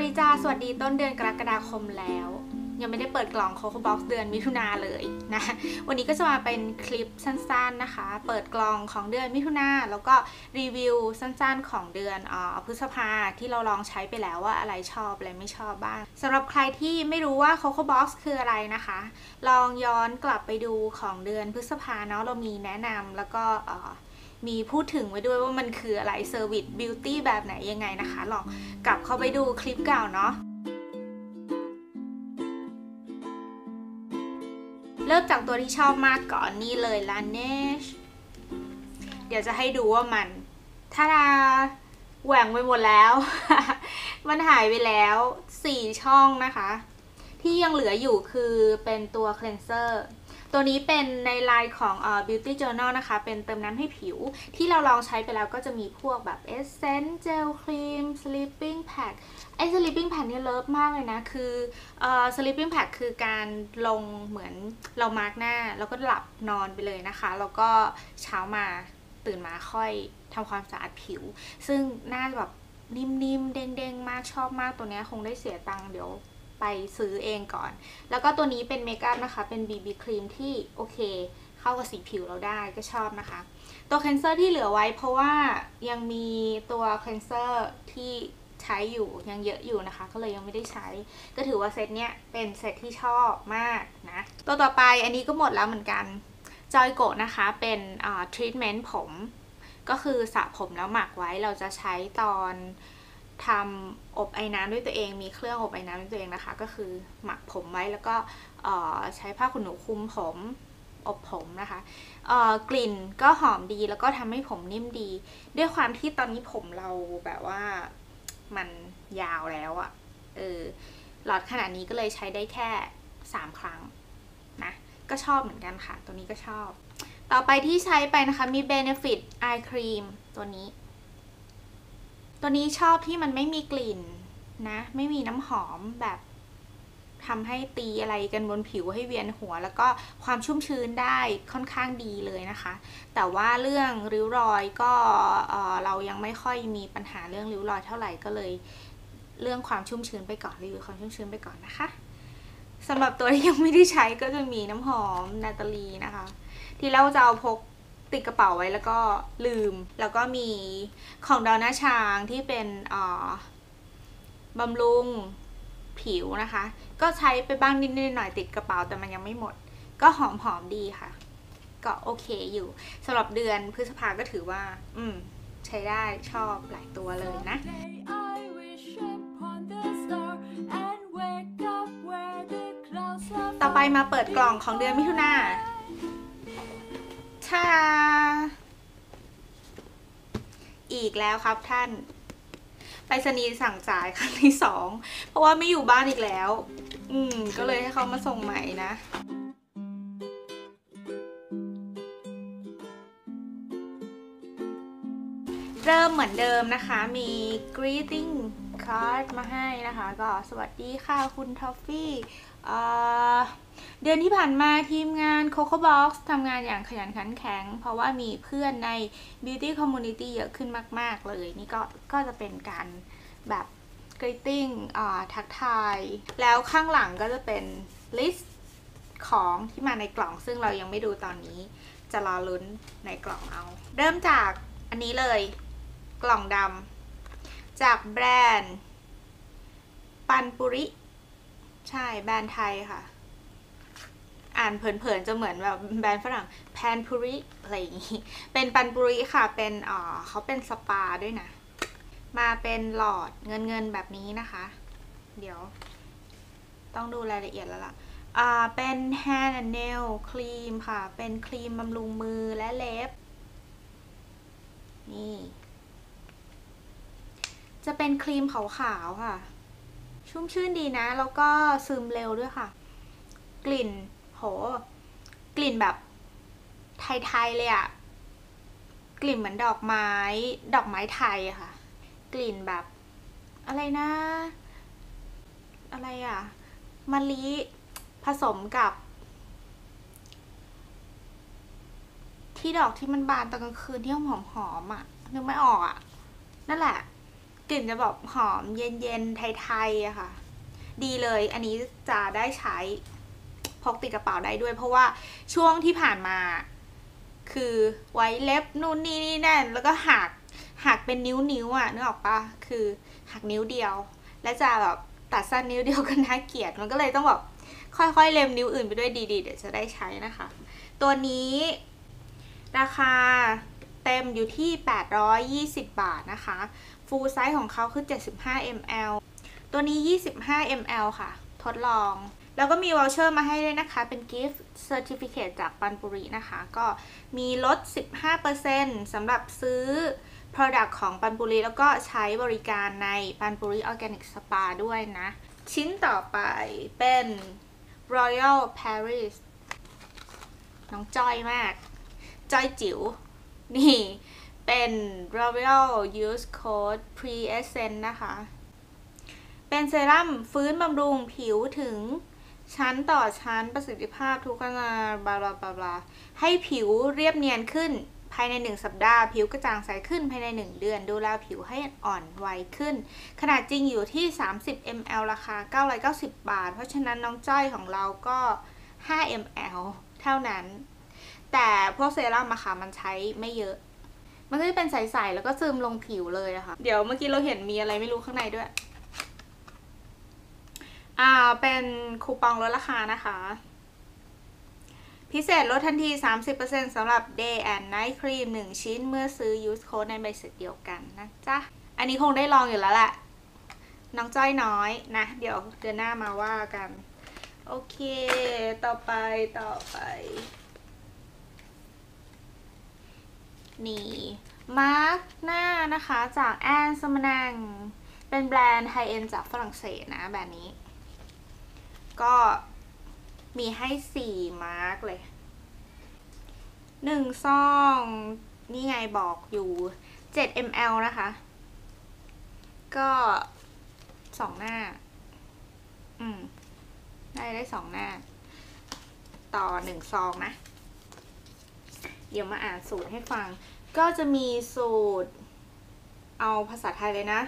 วัสดีจ้าสวัสดีต้นเดือนกรกฎาคมแล้ว ยังไม่ได้เปิดกล่องโคโค่บ็อกซ์เดือนมิถุนาเลยนะวันนี้ก็จะมาเป็นคลิปสั้นๆนะคะ เปิดกล่องของเดือนมิถุนาแล้วก็รีวิวสั้นๆของเดือนออพฤษภาที่เราลองใช้ไปแล้วว่าอะไรชอบอะไรไม่ชอบบ้างสำหรับใครที่ไม่รู้ว่าโคโค่บ็อกซ์คืออะไรนะคะ ลองย้อนกลับไปดูของเดือนพฤษภาเนาะเรามีแนะนำแล้วก็ มีพูดถึงไว้ด้วยว่ามันคืออะไรเซอร์วิสบิวตี้แบบไหนยังไงนะคะ ลองกลับเข้าไปดูคลิปเก่าเนาะเริ่มจากตัวที่ชอบมากก่อนนี่เลย Laneige เดี๋ยวจะให้ดูว่ามันถ้าดาแหว่งไปหมดแล้ว มันหายไปแล้ว4ช่องนะคะ ที่ยังเหลืออยู่คือเป็นตัว cleanser ตัวนี้เป็นในไลน์ของ beauty journal นะคะ เป็นเติมน้ำให้ผิว ที่เราลองใช้ไปแล้วก็จะมีพวกแบบ essence gel cream sleeping pack ไอ้ sleeping pack เนี่ยเลิฟมากเลยนะ คือเอ่อ sleeping pack คือการลงเหมือนเรามาร์กหน้า แล้วก็หลับนอนไปเลยนะคะ แล้วก็เช้ามาตื่นมาค่อยทำความสะอาดผิว ซึ่งหน้าแบบนิ่มๆ เด้งๆ มากชอบมากตัวเนี้ยคงได้เสียตังค์เดี๋ยว ไปซื้อเองก่อน แล้วก็ตัวนี้เป็นเมคอัพนะคะ เป็น BB ครีมที่โอเค เข้ากับสีผิวเราได้ก็ชอบนะคะ ตัวคลนเซอร์ที่เหลือไว้เพราะว่ายังมีตัวคลนเซอร์ที่ใช้อยู่ยังเยอะอยู่นะคะ ก็เลยยังไม่ได้ใช้ ก็ถือว่าเซตเนี้ยเป็นเซตที่ชอบมากนะ ตัวต่อไปอันนี้ก็หมดแล้วเหมือนกันจอยโกะนะคะเป็นทรีทเมนต์ผม ก็คือสระผมแล้วหมักไว้เราจะใช้ตอน ทำอบไอ้น้ำด้วยตัวเอง มีเครื่องอบไอ้น้ำด้วยตัวเองนะคะ ก็คือหมักผมไว้แล้วก็ใช้ผ้าขนหนูคลุมผมอบผมนะคะกลิ่นก็หอมดีแล้วก็ทำให้ผมนิ่มดี ด้วยความที่ตอนนี้ผมเราแบบว่ามันยาวแล้วอะเออหลอดขนาดนี้ก็เลยใช้ได้แค่ 3 ครั้งนะก็ชอบเหมือนกันค่ะ ตัวนี้ก็ชอบ ต่อไปที่ใช้ไปนะคะมี Benefit Eye Cream ตัวนี้ ตัวนี้ชอบที่มันไม่มีกลิ่นนะ ไม่มีน้ำหอมแบบทำให้ตีอะไรกันบนผิวให้เวียนหัว แล้วก็ความชุ่มชื้นได้ค่อนข้างดีเลยนะคะ แต่ว่าเรื่องริ้วรอยก็เออเรายังไม่ค่อยมีปัญหาเรื่องริ้วรอยเท่าไหร่ก็เลย เรื่องความชุ่มชื้นไปก่อนรีวิวความชุ่มชื้นไปก่อนนะคะสำหรับตัวที่ยังไม่ได้ใช้ก็จะมีน้ำหอมนาตาลีนะคะ ที่เราจะเอาพก ติดกระเป๋าไว้แล้วก็ลืม แล้วก็มีของดอน่าช้างที่เป็นอ่อบำรุงผิวนะคะ ก็ใช้ไปบ้างนิดๆหน่อยๆติดกระเป๋าแต่มันยังไม่หมด ก็หอมๆดีค่ะ ก็โอเคอยู่สำหรับเดือนพฤษภาก็ถือว่า อืม ใช้ได้ชอบหลายตัวเลยนะ ต่อไปมาเปิดกล่องของเดือนมิถุนาชา อีกแล้วครับท่านไปรษณีย์สั่งจ่ายครั้งที่สองเพราะว่าไม่อยู่บ้านอีกแล้ว อืม ก็เลยให้เขามาส่งใหม่นะเริ่มเหมือนเดิมนะคะ มี greeting card มาให้นะคะ ก็สวัสดีค่ะคุณทอฟฟี่เดือนที่ผ่านมาทีมงาน Coco Box ทำงานอย่างขยันขันแข็ง เพราะว่ามีเพื่อนใน Beauty Community เยอะขึ้นมาก ๆ เลย นี่ก็ก็จะเป็นการแบบ greeting ทักทาย แล้วข้างหลังก็จะเป็น list ของที่มาในกล่อง ซึ่งเรายังไม่ดูตอนนี้ จะรอลุ้นในกล่องเอา เริ่มจากอันนี้เลย กล่องดำ จากแบรนด์ ปันปุริ ใช่แบรนด์ไทยค่ะ อ่านเผินๆจะเหมือนแบบแบรนด์ฝรั่งแพนปุริอะไรอย่างงี้ เป็นปันปุริค่ะ เป็นอ่อเขาเป็นสปาด้วยนะ มาเป็นหลอดเงินเงินๆแบบนี้นะคะ เดี๋ยว ต้องดูรายละเอียดแล้วล่ะอ่าเป็น hand and nail ครีมค่ะ เป็นครีมบำรุงมือและเล็บ นี่ จะเป็นครีมขาวๆค่ะ ชุ่มชื่นดีนะ แล้วก็ซึมเร็วด้วยค่ะ กลิ่น โห กลิ่นแบบไทยๆเลยอะกลิ่นเหมือนดอกไม้ ดอกไม้ไทยอะค่ะ กลิ่นแบบ อะไรนะ อะไรอะมะลิผสมกับ ที่ดอกที่มันบานตอนกลางคืนที่หอมหอมๆอะนึกไม่ออกอะนั่นแหละ กลิ่นจะแบบหอมเย็นๆ ไทยๆอะค่ะ ดีเลยอันนี้จะได้ใช้พกติดกระเป๋าได้ด้วย เพราะว่าช่วงที่ผ่านมา คือไว้เล็บนู่นนี่นี่นั่น แล้วก็หักหักเป็นนิ้วๆอะนึกออกปะคือหักนิ้วเดียว และจะแบบตัดสั้นนิ้วเดียวก็น่าเกลียดมันก็เลยต้องแบบค่อยๆ เล็มนิ้วอื่นไปด้วยดีๆ เดี๋ยวจะได้ใช้นะคะ ตัวนี้ราคาเต็มอยู่ที่ 820 บาทนะคะ ฟูลไซส์ของเขาคือ 75 ml ตัวนี้ 25 ml ค่ะ ทดลอง แล้วก็มีวอลเชอร์มาให้ด้วยนะคะ เป็นกิฟต์เซอร์ติฟิเคตจากปันปุรินะคะ ก็มีลด 15%สำหรับซื้อ Product ของปันปุริแล้วก็ใช้บริการในปันปุริออร์แกนิกสปาด้วยนะ ชิ้นต่อไปเป็น Royal Paris น้องจ้อยมากจ้อยจิ๋ว นี่ เป็น L'Oreal Use Code Pre Essence นะคะ เป็นเซรั่มฟื้นบำรุงผิวถึงชั้นต่อชั้นประสิทธิภาพทุกขนาบลาบลาบลาให้ผิวเรียบเนียนขึ้นภายใน 1 สัปดาห์ ผิวกระจ่างใสขึ้นภายใน 1 เดือน ดูแลผิวให้อ่อนวัยขึ้น ขนาดจริงอยู่ที่ 30 ml ราคา 990 บาท เพราะฉะนั้นน้องจ้อยของเราก็ 5 ml เท่านั้น แต่พวกเซรั่มอะค่ะมันใช้ไม่เยอะ มันก็จะเป็นใสๆแล้วก็ซึมลงผิวเลยอะค่ะเดี๋ยวเมื่อกี้เราเห็นมีอะไรไม่รู้ข้างในด้วย อ่า เป็นคูปองลดราคานะคะ พิเศษลดทันที 30%สำหรับ Day and Night Cream 1 ชิ้นเมื่อซื้อ Use Code ในใบเสร็จเดียวกันนะจ๊ะ อันนี้คงได้ลองอยู่แล้วแหละ น้องจ้อยน้อยนะ เดี๋ยวเดือนหน้ามาว่ากัน โอเค ต่อไปต่อไป นี่มาร์กหน้านะคะจากแอนสมนังเป็นแบรนด์ไฮเอ็นจากฝรั่งเศสนะแบบนี้ ก็มีให้สี่มาร์กเลยหนึ่งซอง นี่ไงบอกอยู่ 7 ml นะคะ ก็สองหน้า อืม ได้ได้สองหน้า ต่อหนึ่งซองนะ เดี๋ยวมาอ่านสูตรให้ฟัง ก็จะมีสูตร เอาภาษาไทยเลยนะ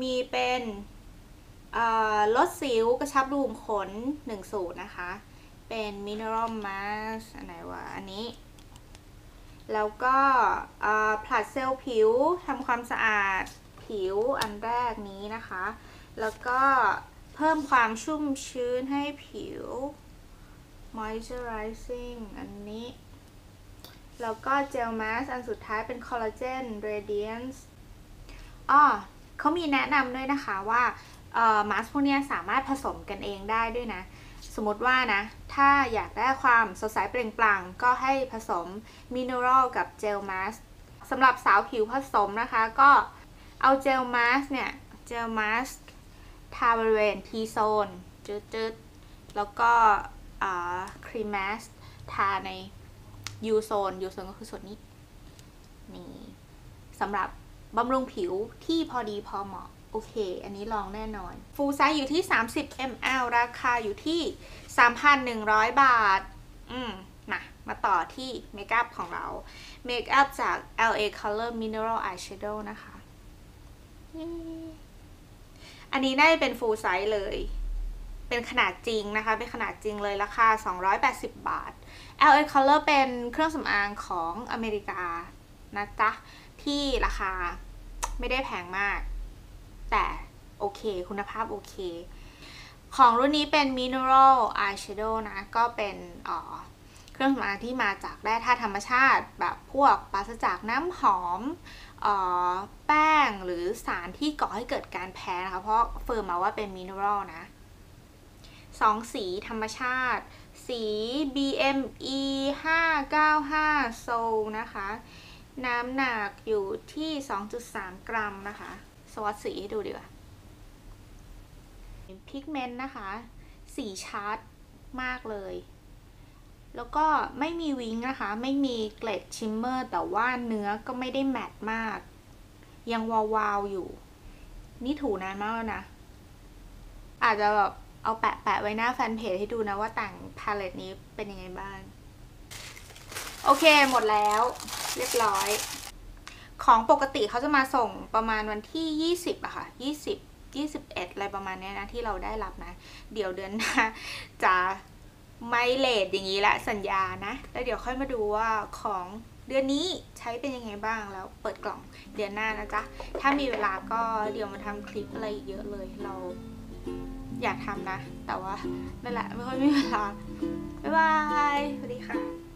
มีเป็นลดสิวกระชับรูขุมขนหนึ่งสูตรนะคะ เป็น mineral mask อันไหนวะ อันนี้ แล้วก็ผลัดเซลล์ผิวทำความสะอาดผิวอันแรกนี้นะคะ แล้วก็เพิ่มความชุ่มชื้นให้ผิว moisturizing อันนี้ แล้วก็เจลมาสอันสุดท้ายเป็นคอลลาเจน radiance อ้อเขามีแนะนำด้วยนะคะว่าเอ่อมาสพวกนี้สามารถผสมกันเองได้ด้วยนะ สมมติว่านะ ถ้าอยากได้ความสดใสเปล่งปลั่งก็ให้ผสมมินเนอรัลกับเจลมาสสำหรับสาวผิวผสมนะคะ ก็เอาเจลมาสเนี่ย เจลมาสทาบริเวณ T โซนจืดๆแล้วก็ครีมมาสทาใน U โซน U โซนก็คือส่วนนี้ นี่สำหรับบำรุงผิวที่พอดีพอเหมาะ โอเค อันนี้ลองแน่นอน ฟูลไซส์อยู่ที่ 30 ml ราคาอยู่ที่ 3,100 บาท อืมมามาต่อที่เมคอัพของเรา เมคอัพจาก LA Color Mineral Eyeshadow นะคะ อันนี้ได้เป็นฟูลไซส์เลย เป็นขนาดจริงนะคะ เป็นขนาดจริงเลยราคา 280 บาท LA Color เป็นเครื่องสำอางของอเมริกานะจ๊ะ ที่ราคาไม่ได้แพงมาก แต่โอเค คุณภาพโอเค ของรุ่นนี้เป็น Mineral Eyeshadow นะ ก็เป็นเครื่องสำอางที่มาจากแร่ธาตุธรรมชาติแบบพวกปราศจากน้ำหอมออแป้งหรือสารที่ก่อให้เกิดการแพ้นะคะ เพราะเฟิร์มมาว่าเป็น Mineral นะ งสีธรรมชาติ สี BME 595 Soul นะคะ น้ำหนักอยู่ที่ 2.3 กรัมนะคะ สวัสดสีให้ดูดีกว่าพิกเมนต์นะคะ สีชัดมากเลย แล้วก็ไม่มีวิงนะคะ ไม่มีเกล็ดชิมเมอร์ แต่ว่าเนื้อก็ไม่ได้แมตต์มาก ยังวาวๆอยู่ นี่ถูนานมากแล้วนะ อาจจะแบบ เอาแปะแปะไว้หน้าแฟนเพจให้ดูนะว่าแต่งพาเลตนี้เป็นยังไงบ้าง โอเคหมดแล้ว เรียบร้อย ของปกติเขาจะมาส่งประมาณวันที่ 20อะค่ะ 20 21 อะไรประมาณนี้นะ ที่เราได้รับนะ เดี๋ยวเดือนหน้าจะไม่เลทอย่างนี้ละสัญญานะ แล้วเดี๋ยวค่อยมาดูว่าของเดือนนี้ใช้เป็นยังไงบ้างแล้วเปิดกล่องเดือนหน้านะจ๊ะ ถ้ามีเวลาก็เดี๋ยวมาทำคลิปอะไรเยอะเลยเรา อยากทำนะ แต่ว่านั่นแหละไม่ค่อยมีเวลาบ๊ายบายสวัสดีค่ะ